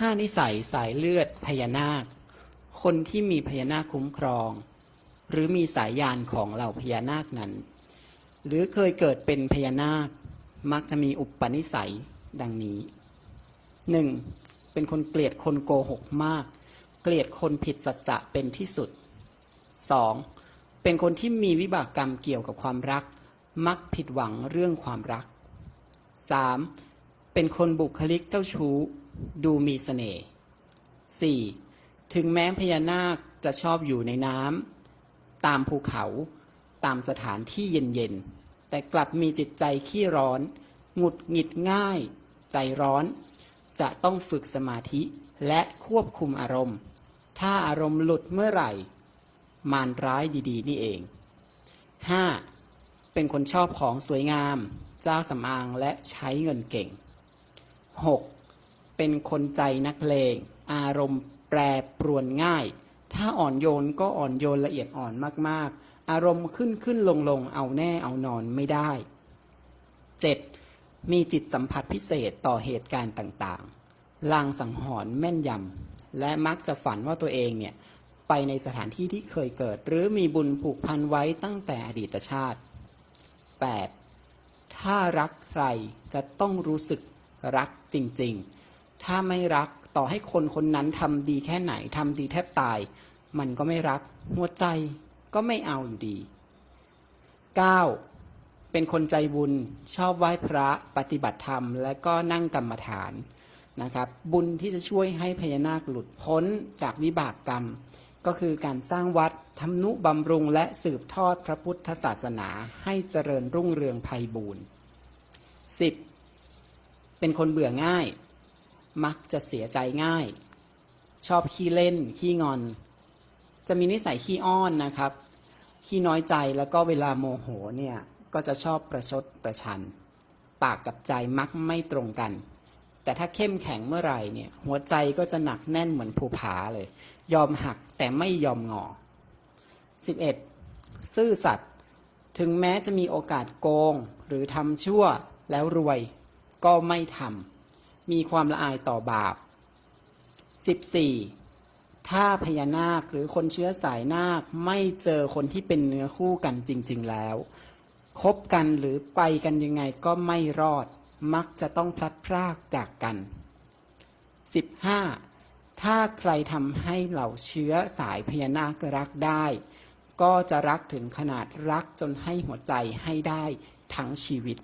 ห้านิสัยสายเลือดพญานาค คนที่มีพญานาคคุ้มครอง หรือมีสายยานของเหล่าพญานาคนั้น หรือเคยเกิดเป็นพญานาค มักจะมีอุปนิสัยดังนี้หนึ่งเป็นคนเกลียดคนโกหกมาก เกลียดคนผิดสัจจะเป็นที่สุด 2. เป็นคนที่มีวิบากกรรมเกี่ยวกับความรัก มักผิดหวังเรื่องความรัก 3. เป็นคนบุคลิกเจ้าชู้ ดูมีเสน่ห์ 4. ถึงแม้พญานาคจะชอบอยู่ในน้ำตามภูเขาตามสถานที่เย็นๆ แต่กลับมีจิตใจขี้ร้อน หงุดหงิดง่าย ใจร้อน จะต้องฝึกสมาธิและควบคุมอารมณ์ ถ้าอารมณ์หลุดเมื่อไหร่ มารร้ายดีๆ นี่เอง 5. เป็นคนชอบของสวยงาม เจ้าสำอางและใช้เงินเก่ง 6. เป็นคนใจนักเลง อารมณ์แปรปรวนง่าย ถ้าอ่อนโยนก็อ่อนโยนละเอียดอ่อนมากๆ อารมณ์ขึ้นขึ้นลงลงเอาแน่เอานอนไม่ได้ 7. มีจิตสัมผัสพิเศษต่อเหตุการณ์ต่างๆ ลางสังหรณ์แม่นยำ และมักจะฝันว่าตัวเองเนี่ยไปในสถานที่ที่เคยเกิด หรือมีบุญผูกพันไว้ตั้งแต่อดีตชาติ 8. ถ้ารักใครจะต้องรู้สึก รักจริงๆ ถ้าไม่รักต่อให้คนคนนั้นทำดีแค่ไหนทำดีแทบตาย มันก็ไม่รัก หัวใจก็ไม่เอาอยู่ดี 9. เป็นคนใจบุญชอบไหว้พระปฏิบัติธรรม และก็นั่งกรรมฐานนะครับบุญที่จะช่วยให้พญานาคหลุดพ้นจากวิบากกรรม ก็คือการสร้างวัดทำนุบำรุงและสืบทอดพระพุทธศาสนาให้เจริญรุ่งเรืองไพบูรณ์ 10. เป็นคนเบื่อง่าย มักจะเสียใจง่าย ชอบขี้เล่น ขี้งอน จะมีนิสัยขี้อ้อนนะครับ ขี้น้อยใจแล้วก็เวลาโมโหเนี่ยก็จะชอบประชดประชัน ปากกับใจมักไม่ตรงกัน แต่ถ้าเข้มแข็งเมื่อไหร่เนี่ยหัวใจก็จะหนักแน่นเหมือนภูผาเลย ยอมหักแต่ไม่ยอมงอ 11. ซื่อสัตย์ถึงแม้จะมีโอกาสโกงหรือทำชั่วแล้วรวย ก็ไม่ทำมีความละอายต่อบาป 14. ถ้าพญานาคหรือคนเชื้อสายนาคไม่เจอคนที่เป็นเนื้อคู่กันจริง ๆ แล้วคบกันหรือไปกันยังไงก็ไม่รอด มักจะต้องพลัดพรากจากกัน 15. ถ้าใครทำให้เหล่าเชื้อสายพญานาครักได้ ก็จะรักถึงขนาดรักจนให้หัวใจให้ได้ทั้งชีวิต